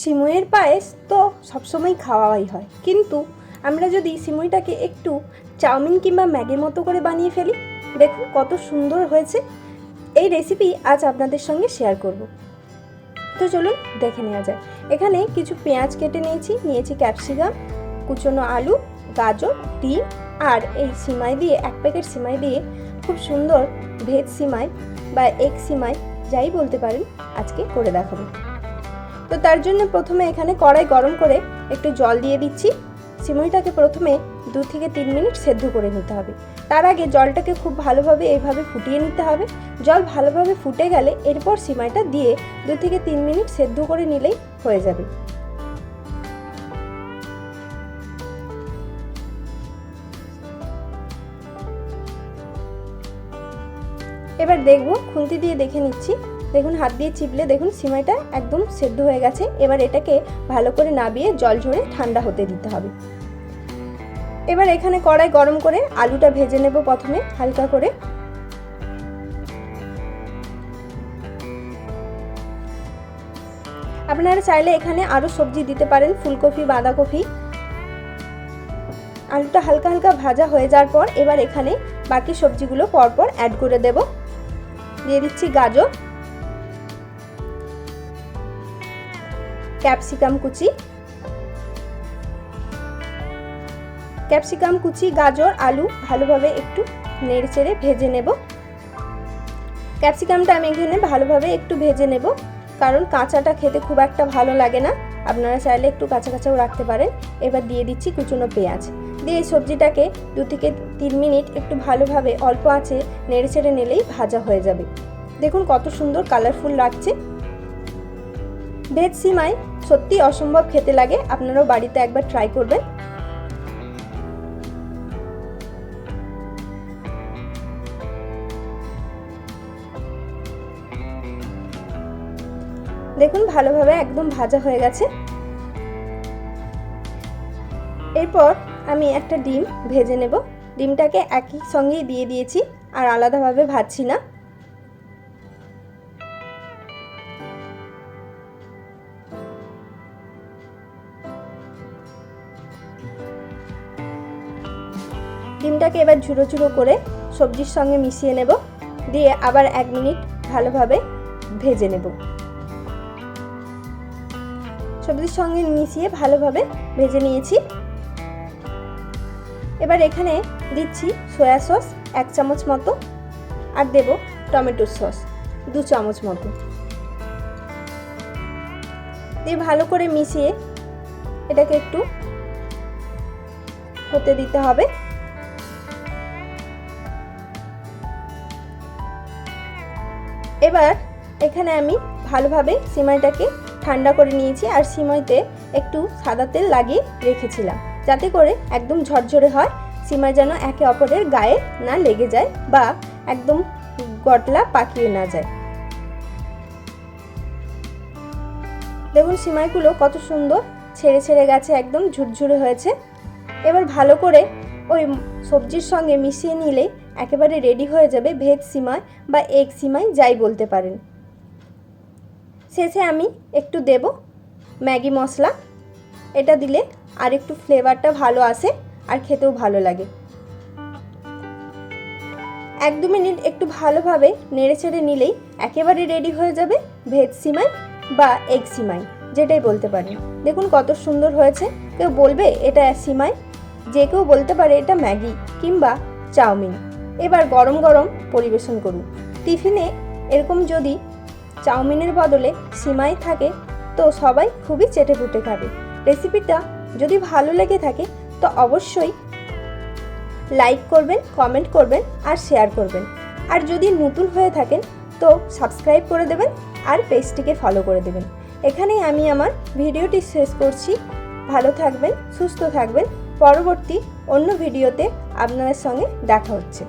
সিমইয়ের পায়েস তো সবসময় খাওয়াই হয়। কিন্তু আমরা যদি সিমইটাকে একটু চাউমিন কিংবা ম্যাগির মতো করে বানিয়ে ফেলি, দেখুন কত সুন্দর হয়েছে। এই রেসিপি আজ আপনাদের সঙ্গে শেয়ার করব। তো চলুন দেখে নেওয়া যায় এখানে কিছু পেঁয়াজ কেটে নিয়েছি নিয়েছি ক্যাপসিকাম কুচনো আলু, গাজর, ডিম আর এই সিমাই দিয়ে, এক প্যাকেট সিমাই দিয়ে খুব সুন্দর ভেজ সিমাই বা এগ সিমাই, যাই বলতে পারেন, আজকে করে দেখাবো। তো তার জন্য প্রথমে এখানে কড়াই গরম করে একটু জল দিয়ে দিচ্ছি। সিমইটাকে প্রথমে দু থেকে তিন মিনিট সেদ্ধ করে নিতে হবে। তার আগে জলটাকে খুব ভালোভাবে এইভাবে ফুটিয়ে নিতে হবে। জল ভালোভাবে ফুটে গেলে এরপর সিমাইটা দিয়ে দু থেকে তিন মিনিট সেদ্ধ করে নিলেই হয়ে যাবে। এবার দেখব খুন্তি দিয়ে দেখে নিচ্ছি। দেখুন, হাত দিয়ে চিপলে দেখুন, সিমাইটা একদম সেদ্ধ হয়ে গেছে। এবার এটাকে ভালো করে নাবিয়ে জল ঝরে ঠান্ডা হতে দিতে হবে। এবার এখানে কড়াই গরম করে আলুটা ভেজে নেব প্রথমে, হালকা করে। আপনারা চাইলে এখানে আরও সবজি দিতে পারেন, ফুলকপি, বাঁধাকপি। আলুটা হালকা হালকা ভাজা হয়ে যাওয়ার পর এবার এখানে বাকি সবজিগুলো পরপর অ্যাড করে দেব। দিয়ে দিচ্ছি গাজর। ক্যাপসিকাম কুচি। ক্যাপসিকাম কুচি, গাজর, আলু ভালোভাবে একটু নেড়ে চেড়ে ভেজে নেব। ক্যাপসিকামটা আমি এখানে ভালোভাবে একটু ভেজে নেব, কারণ কাঁচাটা খেতে খুব একটা ভালো লাগে না। আপনারা চাইলে একটু কাঁচা কাঁচাও রাখতে পারেন। এবার দিয়ে দিচ্ছি কুচুনো পেঁয়াজ। দিয়ে এই সবজিটাকে দু থেকে তিন মিনিট একটু ভালোভাবে অল্প আঁচে নেড়ে চেড়ে নিলেই ভাজা হয়ে যাবে। দেখুন কত সুন্দর কালারফুল লাগছে। ভেজ সিমাই সত্যি অসম্ভব খেতে লাগে, আপনারাও বাড়িতে একবার ট্রাই করবেন। দেখুন, ভালোভাবে একদম ভাজা হয়ে গেছে। এরপর আমি একটা ডিম ভেজে নেব। ডিমটাকে একই সঙ্গেই দিয়ে দিয়েছি, আর আলাদাভাবে ভাজছি না। ডিমটাকে এবার ঝুড়ো ঝুড়ো করে সবজির সঙ্গে মিশিয়ে নেব। দিয়ে আবার এক মিনিট ভালোভাবে ভেজে নেব। সবজির সঙ্গে মিশিয়ে ভালোভাবে ভেজে নিয়েছি। এবার এখানে দিচ্ছি সয়া সস এক চামচ মতো আর দেব টমেটো সস দু চামচ মতো। দিয়ে ভালো করে মিশিয়ে এটাকে একটু হতে দিতে হবে। এবার এখানে আমি ভালোভাবে সিমাইটাকে ঠান্ডা করে নিয়েছি আর সিমাইতে একটু সাদা তেল লাগিয়ে রেখেছিলাম। যাতে করে একদম ঝরঝরে হয়, সিমাই যেন একে অপরের গায়ে না লেগে যায় বা একদম গটলা পাকিয়ে না যায়। দেখুন, সিমাইগুলো কত সুন্দর ছেড়ে ছেড়ে গেছে, একদম ঝুরঝুরে হয়েছে। এবার ভালো করে ওই সবজির সঙ্গে মিশিয়ে নিলে একেবারে রেডি হয়ে যাবে ভেজ সিমাই বা এগ সিমাই, যাই বলতে পারেন। শেষে আমি একটু দেব ম্যাগি মশলা। এটা দিলে আর একটু ফ্লেভারটা ভালো আসে আর খেতেও ভালো লাগে। এক দু মিনিট একটু ভালোভাবে নেড়ে চেড়ে নিলেই একেবারে রেডি হয়ে যাবে ভেজ সিমাই বা এগ সিমাই, যেটাই বলতে পারেন। দেখুন কত সুন্দর হয়েছে। কেউ বলবে এটা সিমাই যে কেউ বলতে পারে এটা ম্যাগি কিংবা চাউমিন। এবার গরম গরম পরিবেশন করুন। টিফিনে এরকম যদি চাউমিনের বদলে সিমাই থাকে, তো সবাই খুবই চেটে ফুটে খাবে। রেসিপিটা যদি ভালো লেগে থাকে, তো অবশ্যই লাইক করবেন, কমেন্ট করবেন আর শেয়ার করবেন। আর যদি নতুন হয়ে থাকেন, তো সাবস্ক্রাইব করে দেবেন আর পেজটিকে ফলো করে দেবেন। এখানেই আমি আমার ভিডিওটি শেষ করছি। ভালো থাকবেন, সুস্থ থাকবেন। পরবর্তী অন্য ভিডিওতে আপনাদের সঙ্গে দেখা হচ্ছে।